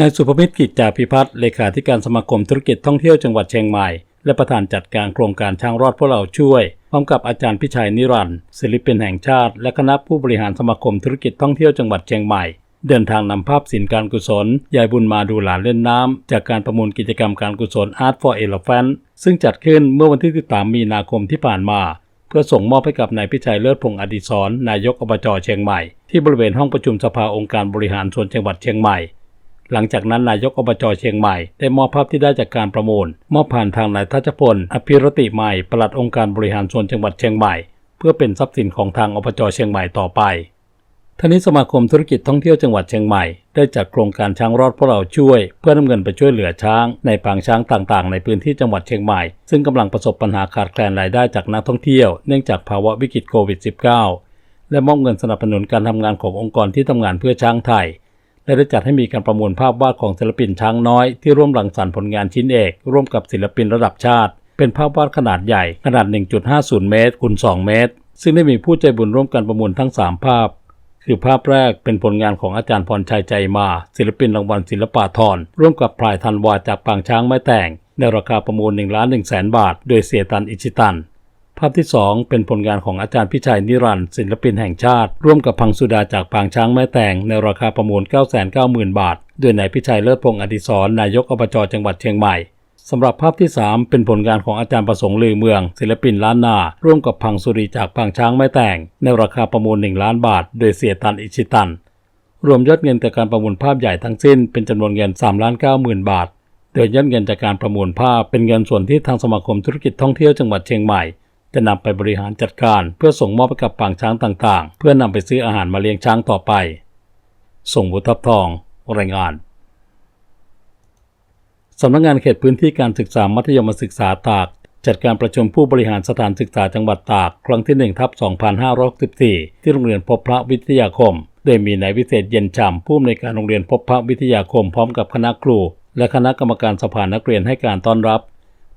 นายสุภมิตรกิจจาพิพัฒน์เลขาธิการสมาคมธุรกิจท่องเที่ยวจังหวัดเชียงใหม่ และประธานจัดการโครงการช้างรอดพวกเราช่วย พร้อมกับอาจารย์พิชัยนิรันดร์ศิลปินแห่งชาติ และคณะผู้บริหารสมาคมธุรกิจท่องเที่ยวจังหวัดเชียงใหม่ เดินทางนำภาพศิลป์การกุศล ยายบุญมาดูหลานเล่นน้ำ จากการประมูลกิจกรรมการกุศล Art for Elephant ซึ่งจัดขึ้นเมื่อวันที่ 13 มีนาคมที่ผ่านมา เพื่อส่งมอบให้กับนายพิชัยเลิศพงษ์อดิศรนายกอบจเชียงใหม่ที่บริเวณห้องประชุมสภาองค์การบริหารส่วนจังหวัดเชียงใหม่ หลังจากนั้นนายกอบจเชียงใหม่ ได้มอบภาพที่ได้จากการประมูล มอบผ่านทางนายทัชพล อภิรติใหม่ปลัดองค์การบริหารส่วนจังหวัดเชียงใหม่ เพื่อเป็นทรัพย์สินของทางอบจเชียงใหม่ต่อไปท่านี้สมาคมธุรกิจท่องเที่ยวจังหวัดเชียงใหม่ ได้จัดโครงการช้างรอดพวกเราช่วย เพื่อนำเงินไปช่วยเหลือช้าง ในปางช้างต่างๆ ในพื้นที่จังหวัดเชียงใหม่ ซึ่งกำลังประสบปัญหาขาดแคลนรายได้จากนักท่องเที่ยวเนื่องจากภาวะวิกฤตโควิด -19 และมอบเงินสนับสนุนการทำงานขององค์กรที่ทำงานเพื่อช้างไทย และได้จัดให้มีการประมูลภาพวาดของศิลปินช้างน้อยที่ร่วมรังสรรค์ผลงานชิ้นเอก ร่วมกับศิลปินระดับชาติ เป็นภาพวาดขนาดใหญ่ขนาด 1.50 เมตรคูณ2เมตร ซึ่งได้มีผู้ใจบุญร่วมกันประมูลทั้ง 3 ภาพ คือภาพแรกเป็นผลงานของอาจารย์พรชัยใจมา ศิลปินรางวัลศิลปาธรร่วมกับพลายธันวาจากปางช้างไม้แต่งในราคาประมูล1ล้าน1แสนบาท โดยเสียตันอิชิตัน ภาพที่ 2 เป็นผลงานของอาจารย์พิชัยนิรันดร์ศิลปินแห่งชาติ ร่วมกับพังสุดาจากปางช้างแม่แตงในราคาประมูล 990,000 บาท โดยนายพิชัยเลิศพงษ์อดิศรนายกอบจจังหวัดเชียงใหม่สำหรับภาพที่ 3 เป็นผลงานของอาจารย์ประสงค์ลือเมือง ศิลปินล้านนา ร่วมกับพังสุรีจากพังช้างแม่แตงในราคาประมูล 1 ล้านบาท โดยเสียตันอิชิตัน รวมยอดเงินจากการประมูลภาพใหญ่ทั้งสิ้นเป็นจำนวนเงิน3ล้าน9หมื่นบาท โดยยอดเงินจากการประมูลภาพเป็นเงินส่วนที่ทางสมาคมธุรกิจท่องเที่ยวจังหวัดเชียงใหม่ จะนำไปบริหารจัดการ เพื่อส่งมอบให้กับปางช้างต่างๆ เพื่อนำไปซื้ออาหารมาเลี้ยงช้างต่อไป ส่งบุทับทองรายงานสำนักงงานเขตพื้นที่การศึกษามัธยมศึกษาตาก จัดการประชุมผู้บริหารสถานศึกษาจังหวัดตาก ครั้งที่1ทับ2564 ที่โรงเรียนพบพระวิทยาคม โดยมีนายวิเศษเย็นฉ่ำผู้อำนวยการโรงเรียนพบพระวิทยาคมพร้อมกับคณะครู และคณะกรรมการสภานักเรียนให้การต้อนรับ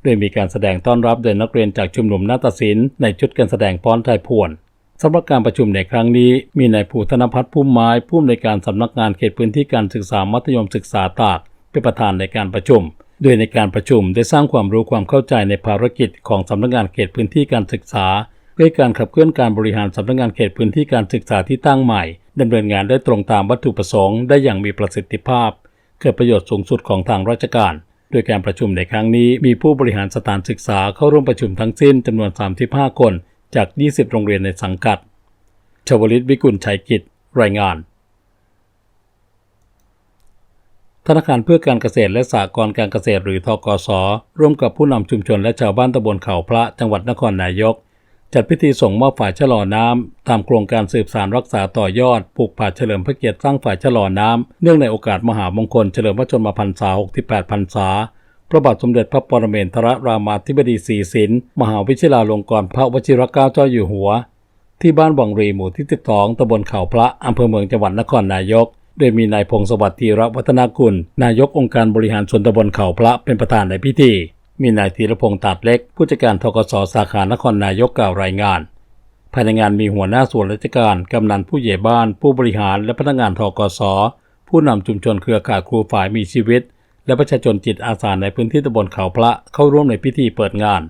โดยมีการแสดงต้อนรับโดยนักเรียนจากชุมนุมนาฏศิลป์ในชุดการแสดงป้อนไทยพวนสำหรับการประชุมในครั้งนี้มีนายภูธนพัฒน์พุ่มไม้ผู้อำนวยการสำนักงานเขตพื้นที่การศึกษามัธยมศึกษาตากเป็นประธานในการประชุม โดยในการประชุมได้สร้างความรู้ความเข้าใจในภารกิจของสำนักงานเขตพื้นที่การศึกษาเพื่อการขับเคลื่อนการบริหารสำนักงานเขตพื้นที่การศึกษาที่ตั้งใหม่ดำเนินงานได้ตรงตามวัตถุประสงค์ได้อย่างมีประสิทธิภาพ เกิดประโยชน์สูงสุดของทางราชการ โดยการประชุมในครั้งนี้มีผู้บริหารสถานศึกษาเข้าร่วมประชุมทั้งสิ้นจำนวน 35 คน จาก 20 โรงเรียนในสังกัด ชวลิตวิกุลชัยกิจ รายงาน ธนาคารเพื่อการเกษตรและสหกรณ์การเกษตรหรือทกส ร่วมกับผู้นำชุมชนและชาวบ้านตำบลเขาพระจังหวัดนครนายก จัดพิธีส่งมอบฝ่ายชะลอน้ำตามโครงการสืบสารรักษาต่อยอดปลูกป่าเฉลิมพระเกียรติสร้างฝ่ายชะลอน้ำเนื่องในโอกาสมหามงคลเฉลิมพระชนมพรรษา 68 พรรษา พระบาทสมเด็จพระปรเมนทรรามาธิบดีศรีสินมหาวิชิราลงกรณ์พระวชิรเกล้าเจ้าอยู่หัว ที่บ้านวังรีหมู่ที่ 12ตำบลเขาพระอำเภอเมืองจังหวัดนครนายก โดยมีนายพงศวัสดิ์ธีรวัฒนากุล นายกองค์การบริหารส่วนตำบลเขาพระเป็นประธานในพิธี มีนายธีรพงษ์ตัดเล็ก ผู้จัดการทกสสาขานครนายกกล่าวรายงาน ภายในงานมีหัวหน้าส่วนราชการ กำนันผู้ใหญ่บ้าน ผู้บริหารและพนักงานทกสผู้นำชุมชนเครือข่ายครูฝ่ายมีชีวิต และประชาชนจิตอาสาในพื้นที่ตำบลเขาพระเข้าร่วมในพิธีเปิดงาน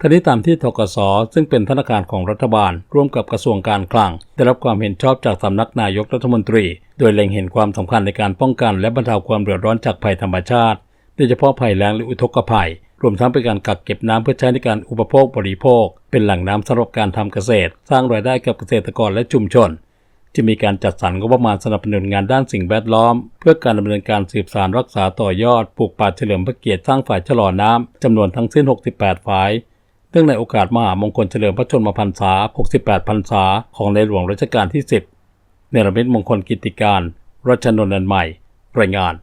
ทันทีตามที่ทกสซึ่งเป็นธนาคารของรัฐบาล ร่วมกับกระทรวงการคลัง ได้รับความเห็นชอบจากสำนักนายกรัฐมนตรี โดยเล็งเห็นความสำคัญในการป้องกัน และบรรเทาความเดือดร้อนจากภัยธรรมชาติ โดยเฉพาะภัยแล้งและอุทกภัย รวมทั้งเป็นการกักเก็บน้ำเพื่อใช้ในการอุปโภคบริโภค เป็นแหล่งน้ำสำหรับการทำเกษตร สร้างรายได้กับเกษตรกรและชุมชนจะมีการจัดสรรงบประมาณสนับสนุนงานด้านสิ่งแวดล้อม เพื่อการดำเนินการสืบสานรักษาต่อยอดปลูกป่าเฉลิมพระเกียรติสร้างฝ่ายชะลอน้ำจำนวนทั้งสิ้น 68 ฝ่ายเนื่องในโอกาสมหามงคลเฉลิมพระชนมพรรษา 68 พรรษา ของในหลวงรัชกาลที่ 10 เนรมิตมงคลกิติการ รัชนนท์ใหม่ รายงาน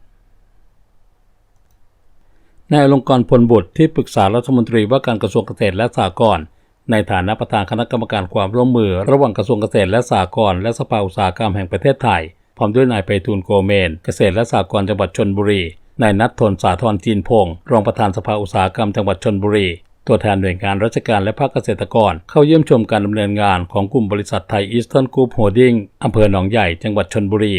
นายอลงกรพลบุตรที่ปรึกษารัฐมนตรีว่าการกระทรวงเกษตรและสหกรณ์ในฐานะประธานคณะกรรมการความร่วมมือ ระหว่างกระทรวงเกษตรและสหกรณ์และสภาอุตสาหกรรมแห่งประเทศไทย พร้อมด้วยนายไพฑูรย์โกเมน เกษตรและสหกรณ์จังหวัดชนบุรี นายนัททนสาธรจีนพงศ์รองประธานสภาอุตสาหกรรมจังหวัดชนบุรี ตัวแทนหน่วยงานราชการและภาคเกษตรกร เข้าเยี่ยมชมการดำเนินงานของกลุ่มบริษัทไทยอีสเทิร์นกรุ๊ปโฮดดิ้งอำเภอหนองใหญ่จังหวัดชนบุรี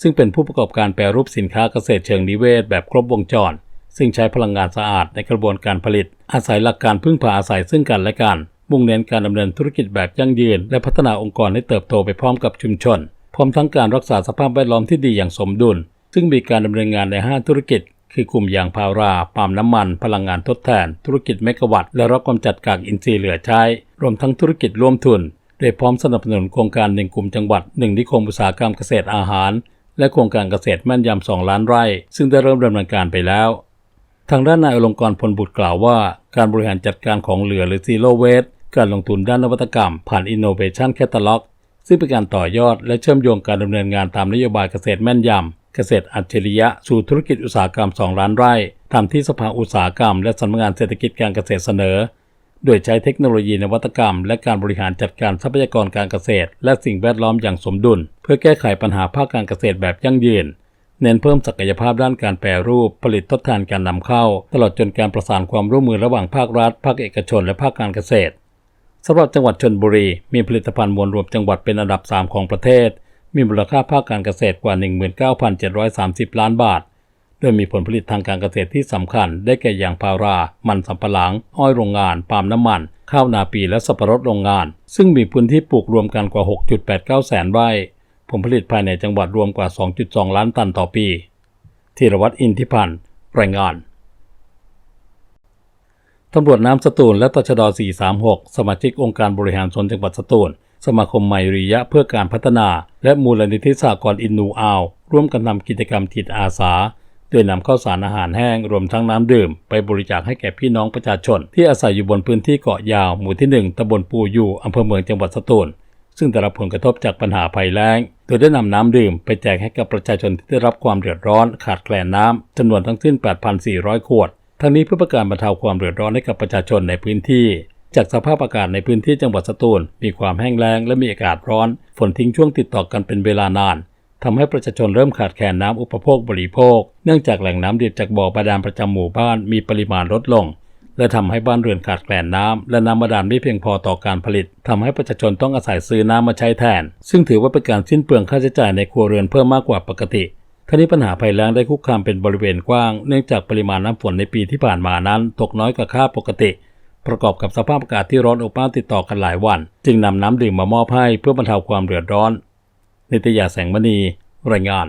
ซึ่งเป็นผู้ประกอบการแปรรูปสินค้าเกษตรเชิงนิเวศแบบครบวงจร ซึ่งใช้พลังงานสะอาดในกระบวนการผลิต อาศัยหลักการพึ่งพาอาศัยซึ่งกันและกัน มุ่งเน้นการดำเนินธุรกิจแบบยั่งยืน และพัฒนาองค์กรให้เติบโตไปพร้อมกับชุมชน พร้อมทั้งการรักษาสภาพแวดล้อมที่ดีอย่างสมดุล ซึ่งมีการดำเนินงานใน 5 ธุรกิจ คือกลุ่มยางพาราปาล์มน้ำมัน พลังงานทดแทน ธุรกิจเมกะวัตและรับกำจัดกากอินทรีย์เหลือใช้ รวมทั้งธุรกิจร่วมทุนโดยพร้อมสนับสนุนโครงการหนึ่งกลุ่มจังหวัดหนึ่งนิคมอุตสาหกรรมเกษตรอาหาร และโครงการเกษตรแม่นยำ2ล้านไร่ ซึ่งได้เริ่มดำเนินการไปแล้ว ทางด้านนายอลงกรพลบุตรกล่าวว่า การบริหารจัดการของเหลือหรือ Zero Waste การลงทุนด้านนวัตกรรม ผ่าน Innovation Catalog ซึ่งเป็นการต่อยอดและเชื่อมโยงการดำเนินงานตามนโยบายเกษตรแม่นยำ เกษตรอัจฉริยะ สู่ธุรกิจอุตสาหกรรม 2 ล้านไร่ตามที่สภาอุตสาหกรรม และสำนักงานเศรษฐกิจการเกษตรเสนอ โดยใช้เทคโนโลยีนวัตกรรม และการบริหารจัดการทรัพยากรการเกษตร และสิ่งแวดล้อมอย่างสมดุล เพื่อแก้ไขปัญหาภาคการเกษตรแบบยั่งยืน เน้นเพิ่มศักยภาพด้านการแปรรูป ผลิตทดแทนการนำเข้า ตลอดจนการประสานความร่วมมือระหว่างภาครัฐ ภาคเอกชน และภาคการเกษตรสำหรับจังหวัดชนบุรี มีผลิตภัณฑ์มวลรวมจังหวัดเป็นอันดับ 3 ของประเทศ มีมูลค่าภาคการเกษตรกว่า 19,730 ล้านบาท โดยมีผลผลิตทางการเกษตรที่สำคัญ ได้แก่ยางพารา มันสำปะหลัง อ้อยโรงงาน ปาล์มน้ำมัน ข้าวนาปีและสับปะรดโรงงาน ซึ่งมีพื้นที่ปลูกรวมกันกว่า 6.89 แสนไร่ ผลผลิตภายในจังหวัดรวมกว่า 2.2 ล้านตันต่อปีธีรวัตรอินทิพันธ์รายงานตำรวจน้ำสตูลและตชด 436 สมาชิกองค์การบริหารส่วนจังหวัดสตูล สมาคมไมริยะเพื่อการพัฒนา และมูลนิธิสากรอินนูอาวร่วมกันทำกิจกรรมจิตอาสา โดยนำข้าวสารอาหารแห้งรวมทั้งน้ำดื่ม ไปบริจาคให้แก่พี่น้องประชาชน ที่อาศัยอยู่บนพื้นที่เกาะยาวหมู่ที่ 1ตำบลปูอยู่อำเภอเมืองจังหวัดสตูล ซึ่งได้รับผลกระทบจากปัญหาภัยแล้ง โดยได้นำน้ำดื่มไปแจกให้กับประชาชนที่ได้รับความเดือดร้อน ขาดแคลนน้ำจำนวนทั้งสิ้น 8,400 ขวด ทั้งนี้เพื่อประการบรรเทาความเดือดร้อนให้กับประชาชนในพื้นที่ จากสภาพอากาศในพื้นที่จังหวัดสตูล มีความแห้งแล้งและมีอากาศร้อน ฝนทิ้งช่วงติดต่อกันเป็นเวลานานทำให้ประชาชนเริ่มขาดแคลนน้ำอุปโภคบริโภค เนื่องจากแหล่งน้ำดิบจากบ่อบาดาลประจำหมู่บ้านมีปริมาณลดลง และทำให้บ้านเรือนขาดแคลนน้ำและน้ำบาดาลไม่เพียงพอต่อการผลิตทำให้ประชาชนต้องอาศัยซื้อน้ำมาใช้แทน ซึ่งถือว่าเป็นการสิ้นเปลืองค่าใช้จ่ายในครัวเรือนเพิ่มมากกว่าปกติทั้นี้ปัญหาภัยแล้งได้คุกคามเป็นบริเวณกว้าง เนื่องจากปริมาณน้ำฝนในปีที่ผ่านมานั้น ตกน้อยกว่าค่าปกติ ประกอบกับสภาพอากาศที่ร้อนอบอ้าวติดต่อกันหลายวัน จึงนำน้ำดื่มมามอบให้เพื่อบรรเทาความเดือดร้อนนิตยาแสงมณีรายงาน